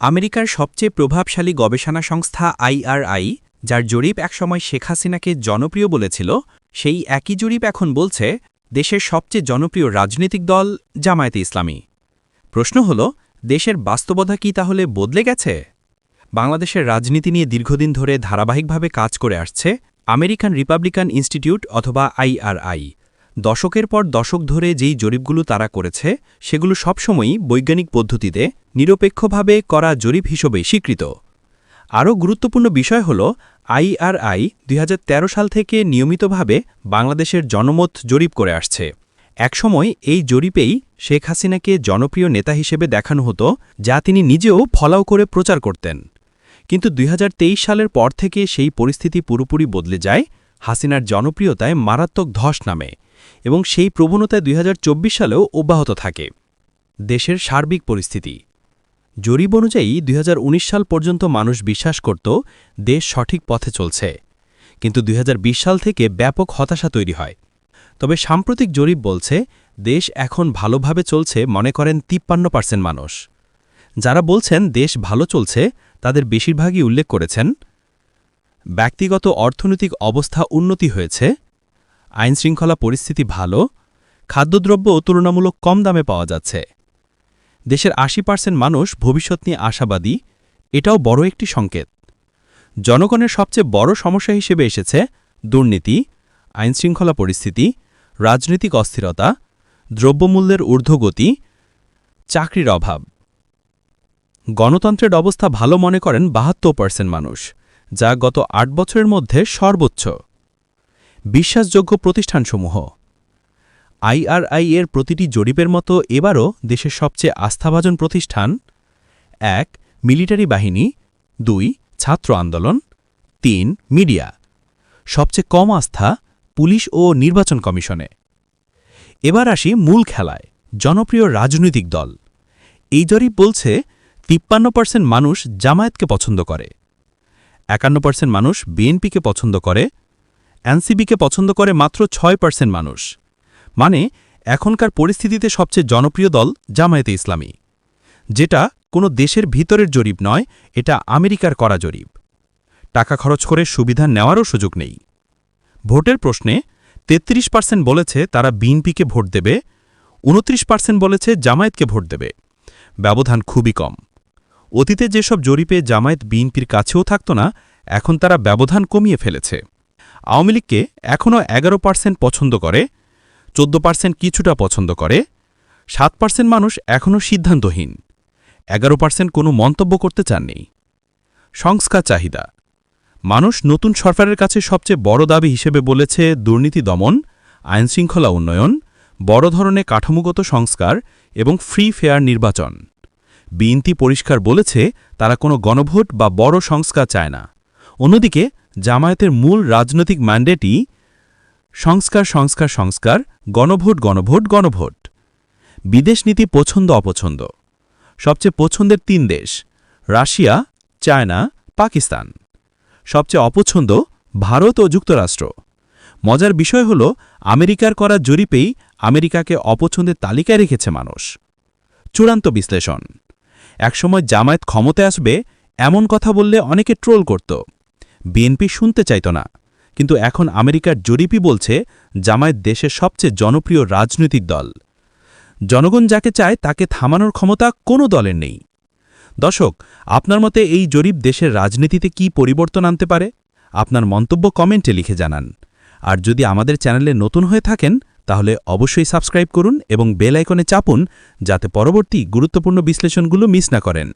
আমেরিকার সবচেয়ে প্রভাবশালী গবেষণা সংস্থা আইআরআই যার জরিপ একসময় শেখ হাসিনাকে জনপ্রিয় বলেছিল, সেই একই জরিপ এখন বলছে, দেশের সবচেয়ে জনপ্রিয় রাজনৈতিক দল জামায়াতে ইসলামী। প্রশ্ন হল, দেশের বাস্তবতা কি তাহলে বদলে গেছে? বাংলাদেশের রাজনীতি নিয়ে দীর্ঘদিন ধরে ধারাবাহিকভাবে কাজ করে আসছে আমেরিকান রিপাবলিকান ইনস্টিটিউট অথবা আইআরআই দশকের পর দশক ধরে যেই জরিপগুলো তারা করেছে, সেগুলো সবসময়ই বৈজ্ঞানিক পদ্ধতিতে নিরপেক্ষভাবে করা জরিপ হিসেবে স্বীকৃত। আরও গুরুত্বপূর্ণ বিষয় হল আইআরআই দুই হাজার তেরো সাল থেকে নিয়মিতভাবে বাংলাদেশের জনমত জরিপ করে আসছে। একসময় এই জরিপেই শেখ হাসিনাকে জনপ্রিয় নেতা হিসেবে দেখানো হতো, যা তিনি নিজেও ফলাও করে প্রচার করতেন। কিন্তু দুই হাজার তেইশ সালের পর থেকে সেই পরিস্থিতি পুরোপুরি বদলে যায় হাসিনার জনপ্রিয়তায় মারাত্মক ধস নামে এবং সেই প্রবণতায় দুই হাজার চব্বিশ সালেও অব্যাহত থাকে। দেশের সার্বিক পরিস্থিতি। জরিপ অনুযায়ী দুই হাজার উনিশ সাল পর্যন্ত মানুষ বিশ্বাস করত, দেশ সঠিক পথে চলছে। কিন্তু দুই হাজার বিশ সাল থেকে ব্যাপক হতাশা তৈরি হয়। তবে সাম্প্রতিক জরিপ বলছে, দেশ এখন ভালোভাবে চলছে মনে করেন তিপ্পান্ন পার্সেন্ট মানুষ। যারা বলছেন দেশ ভালো চলছে, তাদের বেশিরভাগই উল্লেখ করেছেন ব্যক্তিগত অর্থনৈতিক অবস্থা উন্নতি হয়েছে, আইনশৃঙ্খলা পরিস্থিতি ভালো, খাদ্যদ্রব্য তুলনামূলক কম দামে পাওয়া যাচ্ছে। দেশের আশি পার্সেন্ট মানুষ ভবিষ্যৎ নিয়ে আশাবাদী, এটাও বড় একটি সংকেত। জনগণের সবচেয়ে বড় সমস্যা হিসেবে এসেছে দুর্নীতি, আইনশৃঙ্খলা পরিস্থিতি, রাজনৈতিক অস্থিরতা, দ্রব্যমূল্যের ঊর্ধ্বগতি, চাকরির অভাব। গণতন্ত্রের অবস্থা ভালো মনে করেন বাহাত্তর পার্সেন্ট মানুষ। যা গত আট বছরের মধ্যে সর্বোচ্চ। বিশ্বাসযোগ্য প্রতিষ্ঠানসমূহ। আইআরআই এর প্রতিটি জরিপের মতো এবারও দেশের সবচেয়ে আস্থাভাজন প্রতিষ্ঠান। এক, মিলিটারি বাহিনী। দুই, ছাত্র আন্দোলন। তিন, মিডিয়া। সবচেয়ে কম আস্থা পুলিশ ও নির্বাচন কমিশনে। এবার আসি মূল খেলায়, জনপ্রিয় রাজনৈতিক দল। এই জরিপ বলছে, তিপ্পান্ন পার্সেন্ট মানুষ জামায়াতকে পছন্দ করে। একান্ন পার্সেন্ট মানুষ বিএনপিকে পছন্দ করে এনসিবিকে পছন্দ করে মাত্র ছয় পার্সেন্ট মানুষ। মানে এখনকার পরিস্থিতিতে সবচেয়ে জনপ্রিয় দল জামায়াতে ইসলামী। যেটা কোনো দেশের ভিতরের জরিপ নয়, এটা আমেরিকার করা জরিপ। টাকা খরচ করে সুবিধা নেওয়ারও সুযোগ নেই। ভোটের প্রশ্নে ৩৩ পার্সেন্ট বলেছে তারা বিএনপিকে ভোট দেবে, উনত্রিশ পার্সেন্ট বলেছে জামায়াতকে ভোট দেবে। ব্যবধান খুবই কম। অতীতে যেসব জরিপে জামায়াত বিএনপির কাছেও থাকত না, এখন তারা ব্যবধান কমিয়ে ফেলেছে। আওয়ামী লীগকে এখনও এগারো পার্সেন্ট পছন্দ করে, চোদ্দ পার্সেন্ট কিছুটা পছন্দ করে, সাত পার্সেন্ট মানুষ এখনও সিদ্ধান্তহীন। এগারো পার্সেন্ট কোনো মন্তব্য করতে চাননি। সংস্কার চাহিদা। মানুষ নতুন সরকারের কাছে সবচেয়ে বড় দাবি হিসেবে বলেছে দুর্নীতি দমন, আইনশৃঙ্খলা উন্নয়ন, বড় ধরনের কাঠামোগত সংস্কার এবং ফ্রি ফেয়ার নির্বাচন। বিএনপি পরিষ্কার বলেছে, তারা কোনো গণভোট বা বড় সংস্কার চায় না। অন্যদিকে, জামায়াতের মূল রাজনৈতিক ম্যান্ডেটই সংস্কার সংস্কার সংস্কার, গণভোট গণভোট গণভোট। বিদেশ নীতি পছন্দ অপছন্দ। সবচেয়ে পছন্দের তিন দেশ, রাশিয়া, চায়না, পাকিস্তান। সবচেয়ে অপছন্দ, ভারত ও যুক্তরাষ্ট্র। মজার বিষয় হল, আমেরিকার করা জরিপেই আমেরিকাকে অপছন্দের তালিকায় রেখেছে মানুষ। চূড়ান্ত বিশ্লেষণ। একসময় জামায়াত ক্ষমতায় আসবে, এমন কথা বললে অনেকে ট্রোল করত। বিএনপি শুনতে চাইত না। কিন্তু এখন আমেরিকার জরিপই বলছে, জামায়াত দেশের সবচেয়ে জনপ্রিয় রাজনৈতিক দল। জনগণ যাকে চায় তাকে থামানোর ক্ষমতা কোনো দলের নেই। দর্শক, আপনার মতে এই জরিপ দেশের রাজনীতিতে কি পরিবর্তন আনতে পারে? আপনার মন্তব্য কমেন্টে লিখে জানান। আর যদি আমাদের চ্যানেলে নতুন হয়ে থাকেন তাহলে অবশ্যই সাবস্ক্রাইব করুন এবং বেল আইকনে চাপুন যাতে পরবর্তী গুরুত্বপূর্ণ বিশ্লেষণগুলো মিস না করেন।